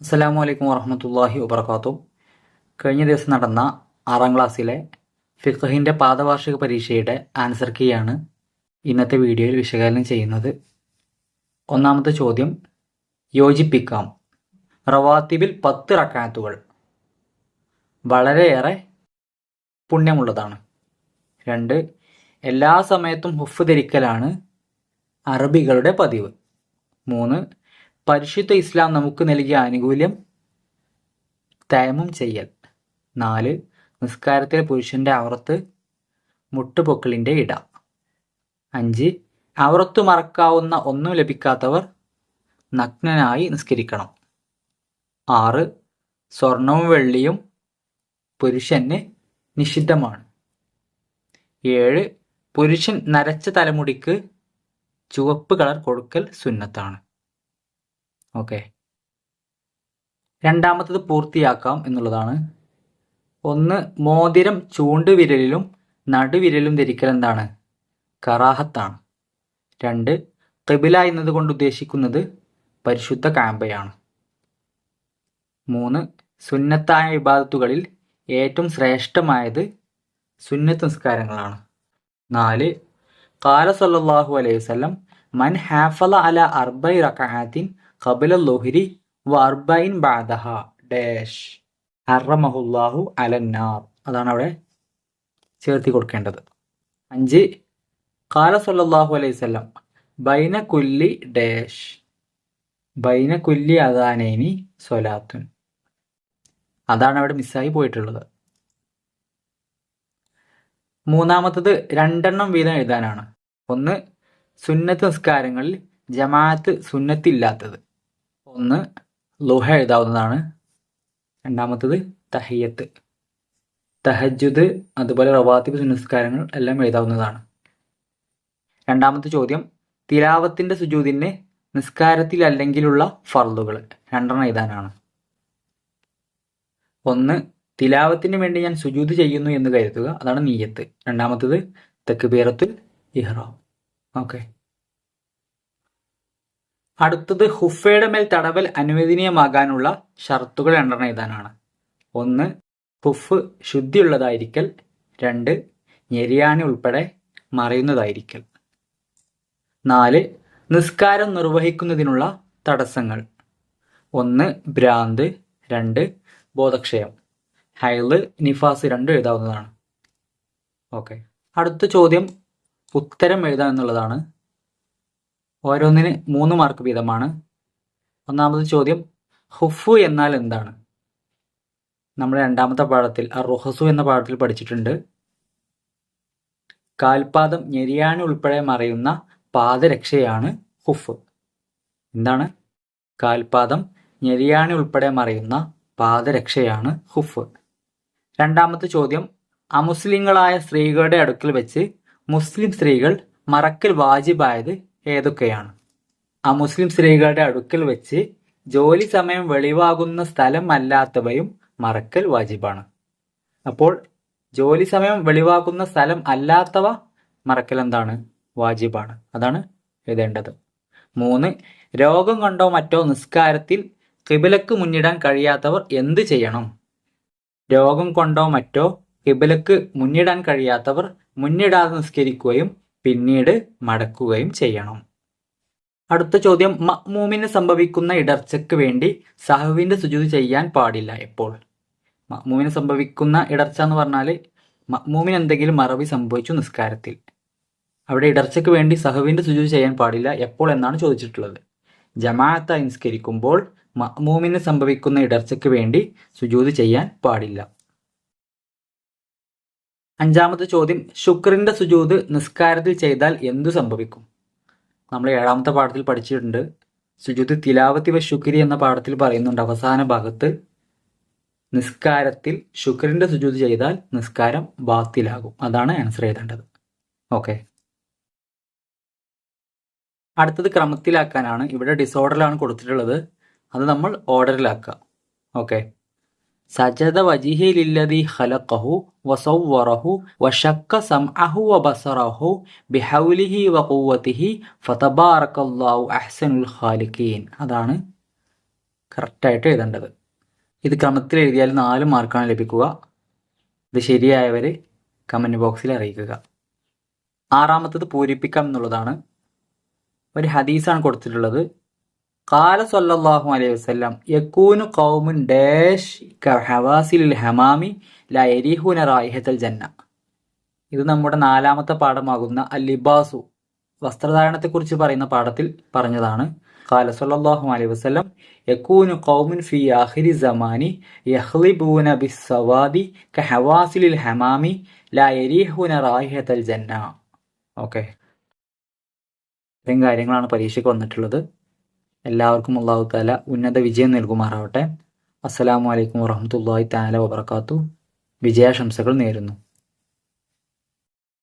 അസ്സലാമു അലൈക്കും വറഹമത്തല്ലാഹി വബർക്കാത്തു കഴിഞ്ഞ ദിവസം നടന്ന ആറാം ക്ലാസ്സിലെ ഫിഖഹിന്റെ പാദവാർഷിക പരീക്ഷയുടെ ആൻസർ കീയാണ് ഇന്നത്തെ വീഡിയോയിൽ വിശകലനം ചെയ്യുന്നത്. ഒന്നാമത്തെ ചോദ്യം യോജിപ്പിക്കാം. റവാത്തിബിൽ പത്ത് റക്കാത്തുകൾ വളരെയേറെ പുണ്യമുള്ളതാണ്. രണ്ട് എല്ലാ സമയത്തും ഹുഫ് ധരിക്കലാണ് അറബികളുടെ പതിവ്. മൂന്ന് പരിശുദ്ധ ഇസ്ലാം നമുക്ക് നൽകിയ ആനുകൂല്യം തയമം ചെയ്യൽ. നാല് നിസ്കാരത്തിൽ പുരുഷന്റെ അവറത്ത് മുട്ടുപൊക്കിളിന്റെ ഇട. അഞ്ച് അവറത്തു മറക്കാവുന്ന ഒന്നും ലഭിക്കാത്തവർ നഗ്നനായി നിസ്കരിക്കണം. ആറ് സ്വർണവും വെള്ളിയും പുരുഷന് നിഷിദ്ധമാണ്. ഏഴ് പുരുഷൻ നരച്ച തലമുടിക്ക് ചുവപ്പ് കളർ കൊടുക്കൽ സുന്നത്താണ്. ഓക്കെ. രണ്ടാമത്തത് പൂർത്തിയാക്കാം എന്നുള്ളതാണ്. ഒന്ന് മോതിരം ചൂണ്ടുവിരലിലും നടുവിരലും ധരിക്കൽ എന്താണ്? കറാഹത്താണ്. രണ്ട് തെബില എന്നതുകൊണ്ട് ഉദ്ദേശിക്കുന്നത് പരിശുദ്ധ കാമ്പയാണ്. മൂന്ന് സുന്നത്തായ വിഭാഗത്തുകളിൽ ഏറ്റവും ശ്രേഷ്ഠമായത് സുന്നത്ത് നിസ്കാരങ്ങളാണ്. നാല് കാല സല്ലല്ലാഹു അലൈഹി വസല്ലം മൻ ഹാഫല അല അർബൈ റകഅത്തിൻ ഖബല ലുഹരി വ അർബൈൻ ബഅദഹ ഡാഷ്. ഹറമഹുല്ലാഹു അലന്നാർ. അതാണ് അവിടെ ചേർത്തി കൊടുക്കേണ്ടത്. അഞ്ച് കാല സല്ലല്ലാഹു അലൈഹി വസല്ലം ബൈന കുല്ലി ഡാഷ്. ബൈന കുല്ലി അദാനൈനി സ്വലാത്തുൻ. അതാണ് അവിടെ മിസ്സായി പോയിട്ടുള്ളത്. മൂന്നാമത്തത് രണ്ടെണ്ണം വീതം എഴുതാനാണ്. ഒന്ന് സുന്നത്ത് നിസ്കാരങ്ങളിൽ ജമാഅത്ത് സുന്നത്തില്ലാത്തത്. ഒന്ന് ലുഹ എഴുതാവുന്നതാണ്. രണ്ടാമത്തത് തഹയ്യത്ത്. തഹജുദ് അതുപോലെ റവാത്തിബ് സുനസ്കാരങ്ങൾ എല്ലാം എഴുതാവുന്നതാണ്. രണ്ടാമത്തെ ചോദ്യം തിലാവത്തിന്റെ സുജൂദിന് നിസ്കാരത്തിൽ അല്ലെങ്കിലുള്ള ഫർദുകൾ രണ്ടെണ്ണം എഴുതാനാണ്. ഒന്ന് തിലാവത്തിന് വേണ്ടി ഞാൻ സുജൂദ് ചെയ്യുന്നു എന്ന് കരുതുക. അതാണ് നീയത്ത്. രണ്ടാമത്തത് തെക്കുബീറത്തുൽ ഇഹ്റാം. ഓക്കെ. അടുത്തത് ഹുഫയുടെ മേൽ തടവൽ അനുവദനീയമാകാനുള്ള ഷർത്തുകൾ രണ്ടെണ്ണം എഴുതാനാണ്. ഒന്ന് ഹുഫ് ശുദ്ധിയുള്ളതായിരിക്കൽ. രണ്ട് ഞെരിയാണി ഉൾപ്പെടെ മറയുന്നതായിരിക്കൽ. നാല് നിസ്കാരം നിർവഹിക്കുന്നതിനുള്ള തടസ്സങ്ങൾ. ഒന്ന് ഭ്രാന്ത്. രണ്ട് ബോധക്ഷയം. ഹൈൽ നിഫാസ് രണ്ടും എഴുതാവുന്നതാണ്. ഓക്കെ. അടുത്ത ചോദ്യം ഉത്തരം എഴുതാം എന്നുള്ളതാണ്. ഓരോന്നിന് മൂന്ന് മാർക്ക് വീതമാണ്. ഒന്നാമത് ചോദ്യം ഹുഫു എന്നാൽ എന്താണ്? നമ്മൾ രണ്ടാമത്തെ പാഠത്തിൽ ആ റുഹസു എന്ന പാഠത്തിൽ പഠിച്ചിട്ടുണ്ട്. കാൽപാദം ഞെരിയാണി ഉൾപ്പെടെ മറയുന്ന പാദരക്ഷയാണ് ഹുഫ്. എന്താണ്? കാൽപാദം ഞെരിയാണി ഉൾപ്പെടെ മറയുന്ന പാദരക്ഷയാണ് ഹുഫ്. രണ്ടാമത്തെ ചോദ്യം അമുസ്ലിങ്ങളായ സ്ത്രീകളുടെ അടുക്കൽ വെച്ച് മുസ്ലിം സ്ത്രീകൾ മറക്കൽ വാജിബായത് ഏതൊക്കെയാണ്? ആ മുസ്ലിം സ്ത്രീകളുടെ അടുക്കൽ വെച്ച് ജോലി സമയം വെളിവാകുന്ന സ്ഥലം അല്ലാത്തവയും മറക്കൽ വാജിബാണ്. അപ്പോൾ ജോലി സമയം വെളിവാക്കുന്ന സ്ഥലം അല്ലാത്തവ മറക്കൽ എന്താണ്? വാജിബാണ്. അതാണ് എഴുതേണ്ടത്. മൂന്ന് രോഗം കണ്ടോ മറ്റോ നിസ്കാരത്തിൽ കിബിലക്ക് മുന്നിടാൻ കഴിയാത്തവർ എന്ത് ചെയ്യണം? രോഗം കൊണ്ടോ മറ്റോ കിബിലക്ക് മുന്നിടാൻ കഴിയാത്തവർ മുന്നിടാതെ നിസ്കരിക്കുകയും പിന്നീട് മടക്കുകയും ചെയ്യണം. അടുത്ത ചോദ്യം മഹ്മൂമിന് സംഭവിക്കുന്ന ഇടർച്ചയ്ക്ക് വേണ്ടി സഹുവിന്റെ സുജൂത് ചെയ്യാൻ പാടില്ല എപ്പോൾ? മഹ്മൂമിന് സംഭവിക്കുന്ന ഇടർച്ച എന്ന് പറഞ്ഞാൽ മഹ്മൂമിന് എന്തെങ്കിലും മറവി സംഭവിച്ചു നിസ്കാരത്തിൽ. അവിടെ ഇടർച്ചയ്ക്ക് വേണ്ടി സഹുവിന്റെ സുജൂത് ചെയ്യാൻ പാടില്ല എപ്പോൾ എന്നാണ് ചോദിച്ചിട്ടുള്ളത്. ജമാഅത്ത നിസ്കരിക്കുമ്പോൾ മഹ്മൂമിന് സംഭവിക്കുന്ന ഇടർച്ചയ്ക്ക് വേണ്ടി സുജൂത് ചെയ്യാൻ പാടില്ല. അഞ്ചാമത്തെ ചോദ്യം ശുക്രന്റെ സുജൂത് നിസ്കാരത്തിൽ ചെയ്താൽ എന്തു സംഭവിക്കും? നമ്മൾ ഏഴാമത്തെ പാഠത്തിൽ പഠിച്ചിട്ടുണ്ട്. സുജൂത് തിലാവത്തി വ ശുക്രി എന്ന പാഠത്തിൽ പറയുന്നുണ്ട്. അവസാന ഭാഗത്ത് നിസ്കാരത്തിൽ ശുക്രന്റെ സുജൂത് ചെയ്താൽ നിസ്കാരം ബാത്തിലാകും. അതാണ് ആൻസർ എഴുതേണ്ടത്. ഓക്കെ അടുത്തത് ക്രമത്തിലാക്കാനാണ്. ഇവിടെ ഡിസോർഡറിലാണ് കൊടുത്തിട്ടുള്ളത്. അത് നമ്മൾ ഓർഡറിലാക്കുക ഓക്കെ സജദ വജിഹിലില്ലതി ഖലഖഹു വസവ്വറഹു വശക്ക സംഅഹു വബസറഹു ബിഹൗലിഹി വഖുവതിഹി ഫതബാറകല്ലാഹു അഹ്സനുൽ ഖാലിഖീൻ. അതാണ് കറക്റ്റായിട്ട് എഴുതേണ്ടത്. ഇത് ക്രമത്തിൽ എഴുതിയാൽ നാല് മാർക്കാണ് ലഭിക്കുക. ഇത് ശരിയായവർ കമന്റ് ബോക്സിൽ അറിയിക്കുക. ആറാമത്തത് പൂരിപ്പിക്കാം എന്നുള്ളതാണ്. ഒരു ഹദീസാണ് കൊടുത്തിട്ടുള്ളത്. കാല സല്ലല്ലാഹു അലൈഹി വസല്ലം യക്കൂനു കൗമുൻ ഡാഷ് കഹവാസിൽ ഹമാമി ലാ യരീഹൂന റായിഹത്തൽ ജന്ന ഇത് നമ്മുടെ നാലാമത്തെ പാഠമാകുന്ന അലിബാസു വസ്ത്രധാരണത്തെ വസ്ത്രധാരണത്തെക്കുറിച്ച് പറയുന്ന പാഠത്തിൽ പറഞ്ഞതാണ്. കാല സല്ലാഹു അലൈഹി വസ്ലം യക്കൂനു കൗമുൻ ഫി ആഹിരി സമാനി യഖ്ലിബൂന ബിസ്സവാദി കഹവാസിലിൽ ഹമാമി ലാ യരീഹൂന റായിഹത്തൽ ജന്ന. ഓക്കെ. ഇത്രയും കാര്യങ്ങളാണ് പരീക്ഷയ്ക്ക് വന്നിട്ടുള്ളത്. എല്ലാവർക്കും അള്ളാഹു താല ഉന്നത വിജയം നൽകുമാറാവട്ടെ. അസ്സലാമു അലൈക്കും വറഹമത്തല്ലാഹി താല വബർക്കാത്തു വിജയാശംസകൾ നേരുന്നു.